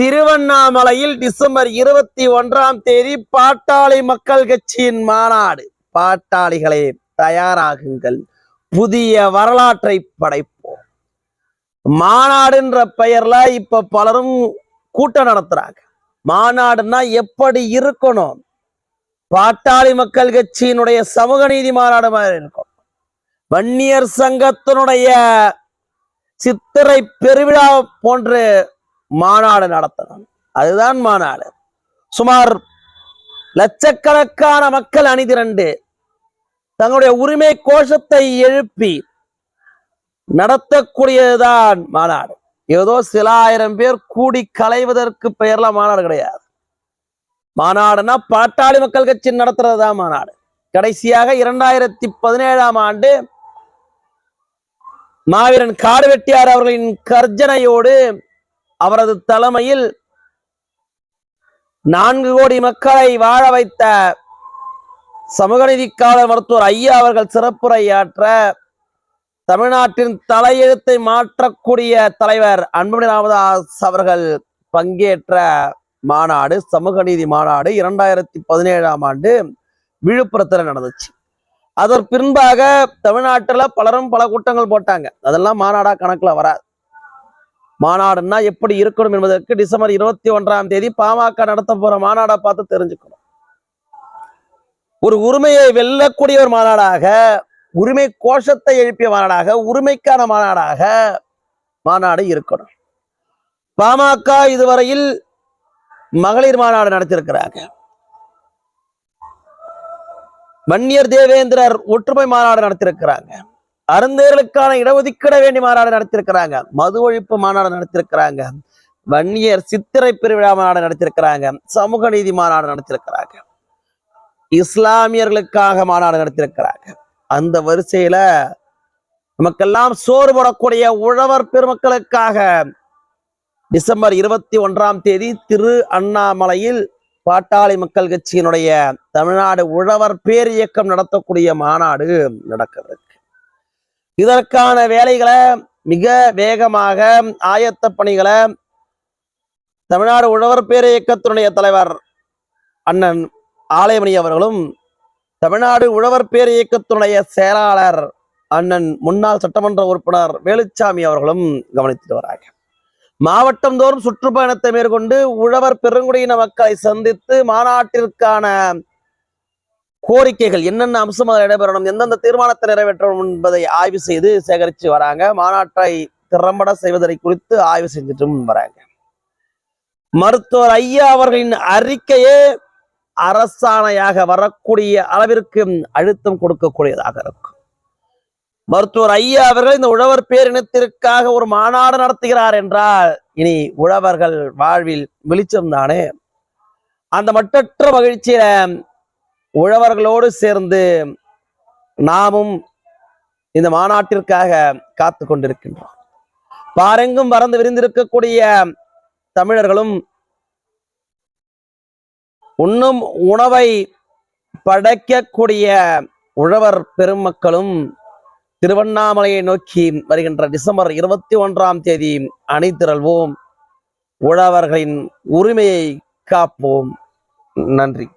திருவண்ணாமலையில் டிசம்பர் இருபத்தி ஒன்றாம் தேதி பாட்டாளி மக்கள் கட்சியின் மாநாடு. பாட்டாளிகளே தயாராகுங்கள். புதிய வரலாற்றை படைப்போம். மாநாடுன்ற பெயர்ல இப்ப பலரும் கூட்டம் நடத்துறாங்க. மாநாடுன்னா எப்படி இருக்கணும்? பாட்டாளி மக்கள் கட்சியினுடைய சமூக நீதி மாநாடு மாதிரி இருக்கணும். வன்னியர் சங்கத்தினுடைய சித்திரை பெருவிழா போன்று மாநாடு நடத்தணும். அதுதான் மாநாடு. சுமார் லட்சக்கணக்கான மக்கள் அணிதிரண்டு தங்களுடைய உரிமை கோஷத்தை எழுப்பி நடத்தக்கூடியதுதான் மாநாடு. ஏதோ சில ஆயிரம் பேர் கூடி கலைவதற்கு பெயர்ல மாநாடு கிடையாது. மாநாடுனா பாட்டாளி மக்கள் கட்சி நடத்துறதுதான் மாநாடு. கடைசியாக இரண்டாயிரத்தி பதினேழாம் ஆண்டு மாவீரன் காடு வெட்டியார் அவர்களின் கர்ஜனையோடு அவரது தலைமையில் நான்கு கோடி மக்களை வாழ வைத்த சமூக நீதிக்காவலர் மருத்துவர் ஐயா அவர்கள் சிறப்புரையாற்ற தமிழ்நாட்டின் தலையெழுத்தை மாற்றக்கூடிய தலைவர் அன்புமணி ராமதாஸ் அவர்கள் பங்கேற்ற மாநாடு சமூக நீதி மாநாடு இரண்டாயிரத்தி பதினேழாம் ஆண்டு விழுப்புரத்துல நடந்துச்சு. அதற்கு பின்பாக தமிழ்நாட்டுல பலரும் பல கூட்டங்கள் போட்டாங்க. அதெல்லாம் மாநாடா கணக்குல வராது. மாநாடுன்னா எப்படி இருக்கணும் என்பதற்கு டிசம்பர் இருபத்தி ஒன்றாம் தேதி பாமக நடத்த போற மாநாடை பார்த்து தெரிஞ்சுக்கணும். ஒரு உரிமையை வெல்லக்கூடிய ஒரு மாநாடாக உரிமை கோஷத்தை எழுப்பிய மாநாடாக உரிமைக்கான மாநாடாக மாநாடு இருக்கணும். பாமக இதுவரையில் மகளிர் மாநாடு நடத்தியிருக்கிறாங்க. வன்னியர் தேவேந்திரர் ஒற்றுமை மாநாடு நடத்தியிருக்கிறாங்க. அருந்தேர்களுக்கான இடஒதுக்கீட வேண்டி மாநாடு நடத்தியிருக்கிறாங்க. மது ஒழிப்பு மாநாடு நடத்தியிருக்கிறாங்க. வன்னியர் சித்திரை பெருவிழா மாநாடு நடத்தியிருக்கிறாங்க. சமூக நீதி மாநாடு நடத்தியிருக்கிறாங்க. இஸ்லாமியர்களுக்காக மாநாடு நடத்தியிருக்கிறாங்க. அந்த வரிசையில நமக்கெல்லாம் சோறு போடக்கூடிய உழவர் பெருமக்களுக்காக டிசம்பர் இருபத்தி ஒன்றாம் தேதி திரு அண்ணாமலையில் பாட்டாளி மக்கள் கட்சியினுடைய தமிழ்நாடு உழவர் பேர் இயக்கம் நடத்தக்கூடிய மாநாடு நடக்கிறது இதற்கான வேலைகளை மிக வேகமாக ஆயத்த பணிகளை தமிழ்நாடு உழவர் பேர் இயக்கத்தினுடைய தலைவர் அண்ணன் ஆலயமணி அவர்களும் தமிழ்நாடு உழவர் பேர் இயக்கத்தினுடைய செயலாளர் அண்ணன் முன்னாள் சட்டமன்ற உறுப்பினர் வேலுச்சாமி அவர்களும் கவனித்துட்டு வராங்க. மாவட்டம் தோறும் சுற்றுப்பயணத்தை மேற்கொண்டு உழவர் பெருங்குடியின மக்களை சந்தித்து மாநாட்டிற்கான கோரிக்கைகள் என்னென்ன அம்சமாக நடைபெறணும் எந்தெந்த தீர்மானத்தை நிறைவேற்றணும் என்பதை ஆய்வு செய்து சேகரித்து வராங்க. மாநாட்டை திறம்பட செய்வதை குறித்து ஆய்வு செஞ்சுட்டும் வராங்க. மருத்துவர் ஐயா அவர்களின் அறிக்கையே அரசாணையாக வரக்கூடிய அளவிற்கு அழுத்தம் கொடுக்கக்கூடியதாக இருக்கும். மருத்துவர் ஐயா அவர்கள் இந்த உழவர் பேரினத்திற்காக ஒரு மாநாடு நடத்துகிறார் என்றால் இனி உழவர்கள் வாழ்வில் வெளிச்சம் தானே? அந்த மட்டற்ற மகிழ்ச்சியில உழவர்களோடு சேர்ந்து நாமும் இந்த மாநாட்டிற்காக காத்து கொண்டிருக்கின்றோம். பாரெங்கும் பறந்து விரிந்திருக்கக்கூடிய தமிழர்களும் உண்ணும் உணவை படைக்கக்கூடிய உழவர் பெருமக்களும் திருவண்ணாமலையை நோக்கி வருகின்ற டிசம்பர் இருபத்தி ஒன்றாம் தேதி அணிதிரள்வோம். உழவர்களின் உரிமையை காப்போம். நன்றி.